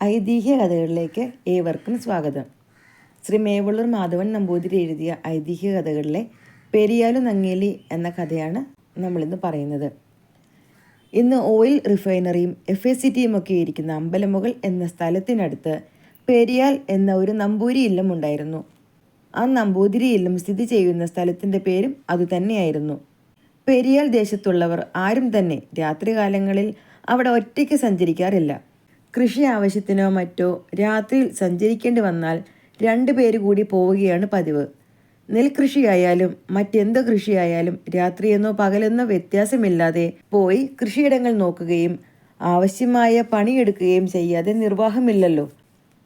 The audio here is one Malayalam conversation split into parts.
ഐതിഹ്യ കഥകളിലേക്ക് ഏവർക്കും സ്വാഗതം. ശ്രീ മേവള്ളൂർ മാധവൻ നമ്പൂതിരി എഴുതിയ ഐതിഹ്യ കഥകളിലെ പെരിയാലു നങ്ങേലി എന്ന കഥയാണ് നമ്മളിന്ന് പറയുന്നത്. ഇന്ന് ഓയിൽ റിഫൈനറിയും എഫ് എ സി ടിയും ഒക്കെ ഇരിക്കുന്ന അമ്പലമുകൾ എന്ന സ്ഥലത്തിനടുത്ത് പെരിയാൽ എന്ന ഒരു നമ്പൂരി ഇല്ലം ഉണ്ടായിരുന്നു. ആ നമ്പൂതിരി ഇല്ലം സ്ഥിതി ചെയ്യുന്ന സ്ഥലത്തിന്റെ പേരും അതുതന്നെയായിരുന്നു പെരിയാൽ ദേശത്തുള്ളവർ ആരും തന്നെ രാത്രികാലങ്ങളിൽ അവിടെ ഒറ്റയ്ക്ക് സഞ്ചരിക്കാറില്ല. കൃഷി ആവശ്യത്തിനോ മറ്റോ രാത്രിയിൽ സഞ്ചരിക്കേണ്ടി വന്നാൽ രണ്ടു പേര് കൂടി പോവുകയാണ് പതിവ്. നെൽകൃഷിയായാലും മറ്റെന്ത് കൃഷിയായാലും രാത്രിയെന്നോ പകലെന്നോ വ്യത്യാസമില്ലാതെ പോയി കൃഷിയിടങ്ങൾ നോക്കുകയും ആവശ്യമായ പണിയെടുക്കുകയും ചെയ്യാതെ നിർവാഹമില്ലല്ലോ.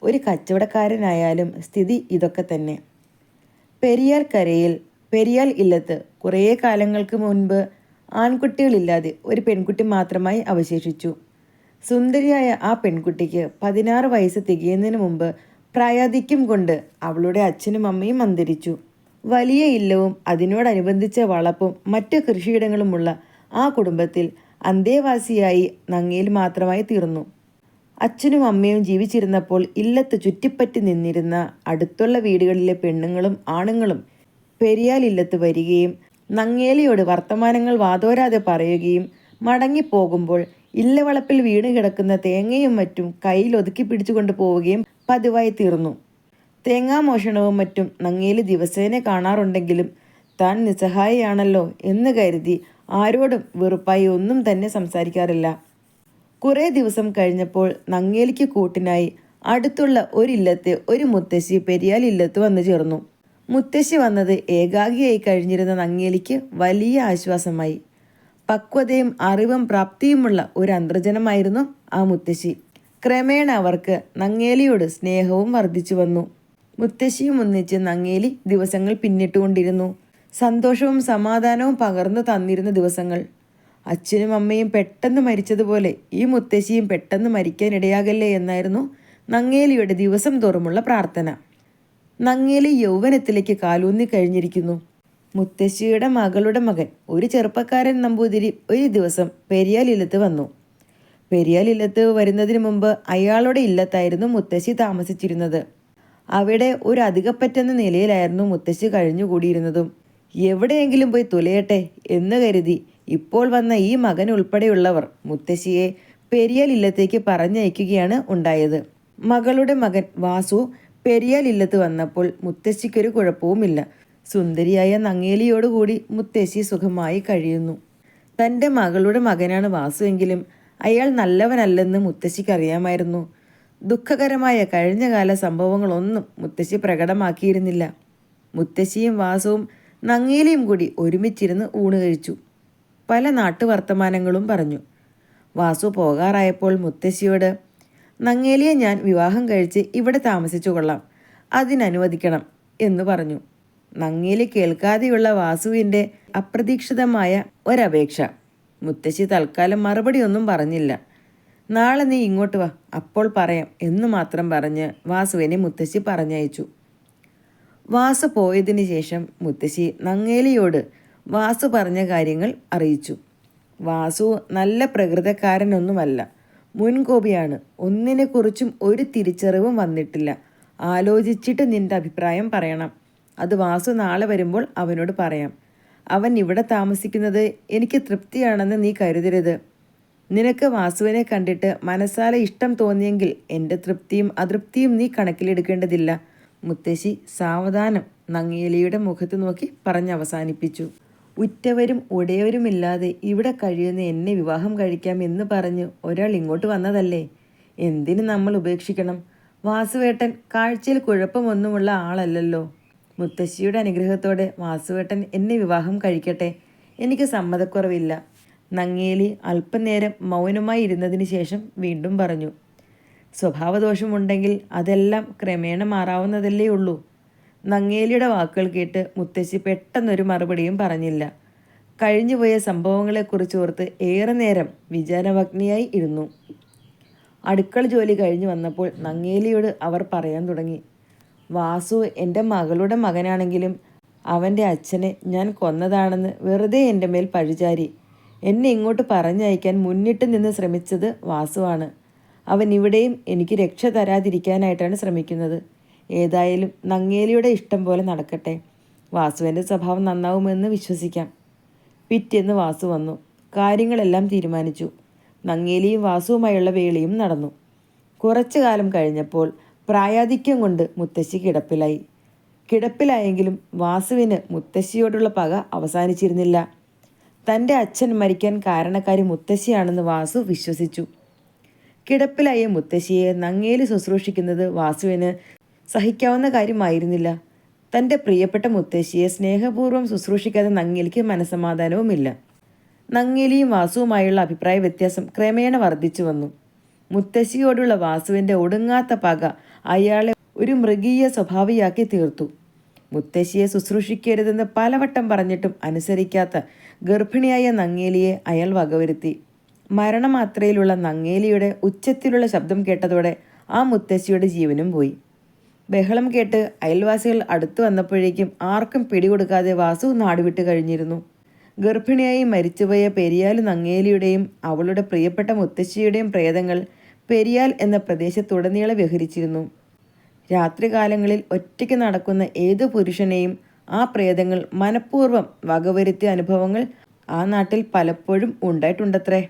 ഒരു കച്ചവടക്കാരനായാലും സ്ഥിതി ഇതൊക്കെ തന്നെ. പെരിയാൽ കരയിൽ പെരിയാൽ ഇല്ലത്ത് കുറേ കാലങ്ങൾക്ക് മുൻപ് ആൺകുട്ടികളില്ലാതെ ഒരു പെൺകുട്ടി മാത്രമായി അവശേഷിച്ചു. സുന്ദരിയായ ആ പെൺകുട്ടിക്ക് പതിനാറ് വയസ്സ് തികയുന്നതിന് മുമ്പ് പ്രായാധിക്യം കൊണ്ട് അവളുടെ അച്ഛനും അമ്മയും അന്തരിച്ചു. വലിയ ഇല്ലവും അതിനോടനുബന്ധിച്ച വളപ്പും മറ്റ് കൃഷിയിടങ്ങളുമുള്ള ആ കുടുംബത്തിൽ അന്തേവാസിയായി നങ്ങയിൽ മാത്രമായി തീർന്നു. അച്ഛനും അമ്മയും ജീവിച്ചിരുന്നപ്പോൾ ഇല്ലത്ത് ചുറ്റിപ്പറ്റി നിന്നിരുന്ന അടുത്തുള്ള വീടുകളിലെ പെണ്ണുങ്ങളും ആണുങ്ങളും പെരിയാൽ ഇല്ലത്ത് വരികയും നങ്ങേലിയോട് വർത്തമാനങ്ങൾ വാതോരാതെ പറയുകയും മടങ്ങിപ്പോകുമ്പോൾ ഇല്ലവളപ്പിൽ വീണ് കിടക്കുന്ന തേങ്ങയും മറ്റും കയ്യിൽ ഒതുക്കി പിടിച്ചുകൊണ്ട് പോവുകയും പതിവായി തീർന്നു. തേങ്ങാമോഷണവും മറ്റും നങ്ങേലി ദിവസേന കാണാറുണ്ടെങ്കിലും താൻ നിസ്സഹായിയാണല്ലോ എന്ന് കരുതി ആരോടും വെറുപ്പായി ഒന്നും തന്നെ സംസാരിക്കാറില്ല. കുറേ ദിവസം കഴിഞ്ഞപ്പോൾ നങ്ങേലിക്ക് കൂട്ടിനായി അടുത്തുള്ള ഒരില്ലത്തെ ഒരു മുത്തശ്ശി പെരിയാൽ ഇല്ലത്ത് വന്നു ചേർന്നു. മുത്തശ്ശി വന്നത് ഏകാഗിയായി കഴിഞ്ഞിരുന്ന നങ്ങേലിക്ക് വലിയ ആശ്വാസമായി. പക്വതയും അറിവും പ്രാപ്തിയുമുള്ള ഒരു അന്തർജനമായിരുന്നു ആ മുത്തശ്ശി. ക്രമേണ അവർക്ക് നങ്ങേലിയോട് സ്നേഹവും വർദ്ധിച്ചു വന്നു. മുത്തശ്ശിയും ഒന്നിച്ച് നങ്ങേലി ദിവസങ്ങൾ പിന്നിട്ടുകൊണ്ടിരുന്നു. സന്തോഷവും സമാധാനവും പകർന്നു തന്നിരുന്ന ദിവസങ്ങൾ. അച്ഛനും അമ്മയും പെട്ടെന്ന് മരിച്ചതുപോലെ ഈ മുത്തശ്ശിയും പെട്ടെന്ന് മരിക്കാനിടയാകല്ലേ എന്നായിരുന്നു നങ്ങേലിയുടെ ദിവസം തോറുമുള്ള പ്രാർത്ഥന. നങ്ങേലി യൗവനത്തിലേക്ക് കാലൂന്നി കഴിഞ്ഞിരിക്കുന്നു. മുത്തശ്ശിയുടെ മകളുടെ മകൻ ഒരു ചെറുപ്പക്കാരൻ നമ്പൂതിരി ഒരു ദിവസം പെരിയാലില്ലത്ത് വന്നു. പെരിയാലില്ലത്ത് വരുന്നതിന് മുമ്പ് അയാളുടെ ഇല്ലത്തായിരുന്നു മുത്തശ്ശി താമസിച്ചിരുന്നത്. അവിടെ ഒരു അധികപ്പറ്റെന്ന നിലയിലായിരുന്നു മുത്തശ്ശി കഴിഞ്ഞുകൂടിയിരുന്നതും. എവിടെയെങ്കിലും പോയി തുലയട്ടെ എന്ന് കരുതി ഇപ്പോൾ വന്ന ഈ മകൻ ഉൾപ്പെടെയുള്ളവർ മുത്തശ്ശിയെ പെരിയാൽ ഇല്ലത്തേക്ക് പറഞ്ഞയക്കുകയാണ് ഉണ്ടായത്. മകളുടെ മകൻ വാസു പെരിയാൽ ഇല്ലത്ത് വന്നപ്പോൾ മുത്തശ്ശിക്കൊരു കുഴപ്പവുമില്ല. സുന്ദരിയായ നങ്ങേലിയോടുകൂടി മുത്തശ്ശി സുഖമായി കഴിയുന്നു. തന്റെ മകളുടെ മകനാണ് വാസുവെങ്കിലും അയാൾ നല്ലവനല്ലെന്ന് മുത്തശ്ശിക്കറിയാമായിരുന്നു ദുഃഖകരമായ കഴിഞ്ഞകാല സംഭവങ്ങളൊന്നും മുത്തശ്ശി പ്രകടമാക്കിയിരുന്നില്ല. മുത്തശ്ശിയും വാസവും നങ്ങേലിയും കൂടി ഒരുമിച്ചിരുന്ന് ഊണ് കഴിച്ചു. പല നാട്ടുവർത്തമാനങ്ങളും പറഞ്ഞു. വാസു പോകാറായപ്പോൾ മുത്തശ്ശിയോട് നങ്ങേലിയെ ഞാൻ വിവാഹം കഴിച്ച് ഇവിടെ താമസിച്ചു കൊള്ളാം. അതിനനുവദിക്കണം എന്ന് പറഞ്ഞു. നങ്ങേലി കേൾക്കാതെയുള്ള വാസുവിന്റെ അപ്രതീക്ഷിതമായ ഒരപേക്ഷ. മുത്തശ്ശി തൽക്കാലം മറുപടിയൊന്നും പറഞ്ഞില്ല. നാളെ നീ ഇങ്ങോട്ട് വാ അപ്പോൾ പറയാം എന്ന് മാത്രം പറഞ്ഞ് വാസുവിനെ മുത്തശ്ശി പറഞ്ഞയച്ചു. വാസു പോയതിനു ശേഷം മുത്തശ്ശി നങ്ങേലിയോട് വാസു പറഞ്ഞ കാര്യങ്ങൾ അറിയിച്ചു. വാസു നല്ല പ്രകൃതക്കാരനൊന്നുമല്ല. മുൻകോപിയാണ്. ഒന്നിനെക്കുറിച്ചും ഒരു തിരിച്ചറിവും വന്നിട്ടില്ല. ആലോചിച്ചിട്ട് നിന്റെ അഭിപ്രായം പറയണം. അത് വാസു നാളെ വരുമ്പോൾ അവനോട് പറയാം. അവൻ ഇവിടെ താമസിക്കുന്നത് എനിക്ക് തൃപ്തിയാണെന്ന് നീ കരുതരുത്. നിനക്ക് വാസുവിനെ കണ്ടിട്ട് മനസ്സാലെ ഇഷ്ടം തോന്നിയെങ്കിൽ എന്റെ തൃപ്തിയും അതൃപ്തിയും നീ കണക്കിലെടുക്കേണ്ടതില്ല. മുത്തശ്ശി സാവധാനം നങ്ങിയലിയുടെ മുഖത്ത് നോക്കി പറഞ്ഞവസാനിപ്പിച്ചു. ഉറ്റവരും ഉടയവരുമില്ലാതെ ഇവിടെ കഴിയുന്ന എന്നെ വിവാഹം കഴിക്കാം എന്ന് പറഞ്ഞ് ഒരാൾ ഇങ്ങോട്ട് വന്നതല്ലേ? എന്തിന് നമ്മൾ ഉപേക്ഷിക്കണം? വാസുവേട്ടൻ കാഴ്ചയിൽ കുഴപ്പമൊന്നുമുള്ള ആളല്ലല്ലോ. മുത്തശ്ശിയുടെ അനുഗ്രഹത്തോടെ വാസുവേട്ടൻ എന്നെ വിവാഹം കഴിക്കട്ടെ. എനിക്ക് സമ്മതക്കുറവില്ല. നങ്ങേലി അല്പനേരം മൗനമായി ഇരുന്നതിന് ശേഷം വീണ്ടും പറഞ്ഞു. സ്വഭാവദോഷമുണ്ടെങ്കിൽ അതെല്ലാം ക്രമേണ മാറാവുന്നതല്ലേ ഉള്ളൂ. നങ്ങേലിയുടെ വാക്കുകൾ കേട്ട് മുത്തശ്ശി പെട്ടെന്നൊരു മറുപടിയും പറഞ്ഞില്ല. കഴിഞ്ഞുപോയ സംഭവങ്ങളെക്കുറിച്ച് ഓർത്ത് ഏറെ നേരം വിചാരഭഗ്നിയായി ഇരുന്നു. അടുക്കള ജോലി കഴിഞ്ഞു വന്നപ്പോൾ നങ്ങേലിയോട് അവർ പറയാൻ തുടങ്ങി. വാസു എന്റെ മകളുടെ മകനാണെങ്കിലും അവന്റെ അച്ഛനെ ഞാൻ കൊന്നതാണെന്ന് വെറുതെ എന്റെ മേൽ പഴിചാരി. എന്നെ ഇങ്ങോട്ട് പറഞ്ഞയക്കാൻ മുന്നിട്ട് നിന്ന് ശ്രമിച്ചത് വാസുവാണ്. അവൻ ഇവിടെയും എനിക്ക് രക്ഷ തരാതിരിക്കാനായിട്ടാണ് ശ്രമിക്കുന്നത്. ഏതായാലും നങ്ങേലിയുടെ ഇഷ്ടം പോലെ നടക്കട്ടെ. വാസുവിന്റെ സ്വഭാവം നന്നാവുമെന്ന് വിശ്വസിക്കാം. പിറ്റേന്ന് വാസു വന്നു. കാര്യങ്ങളെല്ലാം തീരുമാനിച്ചു. നങ്ങേലിയും വാസുവുമായുള്ള വേളിയും നടന്നു. കുറച്ചു കാലം കഴിഞ്ഞപ്പോൾ പ്രായാധിക്യം കൊണ്ട് മുത്തശ്ശി കിടപ്പിലായി. കിടപ്പിലായെങ്കിലും വാസുവിന് മുത്തശ്ശിയോടുള്ള പക അവസാനിച്ചിരുന്നില്ല. തന്റെ അച്ഛൻ മരിക്കാൻ കാരണക്കാരി മുത്തശ്ശിയാണെന്ന് വാസു വിശ്വസിച്ചു. കിടപ്പിലായ മുത്തശ്ശിയെ നങ്ങേലി ശുശ്രൂഷിക്കുന്നത് വാസുവിന് സഹിക്കാവുന്ന കാര്യമായിരുന്നില്ല. തന്റെ പ്രിയപ്പെട്ട മുത്തശ്ശിയെ സ്നേഹപൂർവം ശുശ്രൂഷിക്കാതെ നങ്ങേലിക്ക് മനസമാധാനവുമില്ല നങ്ങേലിയും വാസുവുമായുള്ള അഭിപ്രായ വ്യത്യാസം ക്രമേണ വർദ്ധിച്ചു വന്നു. മുത്തശ്ശിയോടുള്ള വാസുവിന്റെ ഒടുങ്ങാത്ത പക അയാളെ ഒരു മൃഗീയ സ്വഭാവിയാക്കി തീർത്തു. മുത്തശ്ശിയെ ശുശ്രൂഷിക്കരുതെന്ന് പലവട്ടം പറഞ്ഞിട്ടും അനുസരിക്കാത്ത ഗർഭിണിയായ നങ്ങേലിയെ അയാൾ വകവരുത്തി. മരണമാത്രയിലുള്ള നങ്ങേലിയുടെ ഉച്ചത്തിലുള്ള ശബ്ദം കേട്ടതോടെ ആ മുത്തശ്ശിയുടെ ജീവനും പോയി. ബഹളം കേട്ട് അയൽവാസികൾ അടുത്തു വന്നപ്പോഴേക്കും ആർക്കും പിടികൊടുക്കാതെ വാസു നാടുവിട്ട് കഴിഞ്ഞിരുന്നു. ഗർഭിണിയായി മരിച്ചുപോയ പെരിയാലു നങ്ങേലിയുടെയും അവളുടെ പ്രിയപ്പെട്ട മുത്തശ്ശിയുടെയും പ്രേതങ്ങൾ പെരിയാൽ എന്ന പ്രദേശത്തുടനീളം വിഹരിച്ചിരുന്നു. രാത്രികാലങ്ങളിൽ ഒറ്റയ്ക്ക് നടക്കുന്ന ഏതു പുരുഷനെയും ആ പ്രേതങ്ങൾ മനഃപൂർവം വകവരുത്തിയ അനുഭവങ്ങൾ ആ നാട്ടിൽ പലപ്പോഴും ഉണ്ടായിട്ടുണ്ടത്രേ.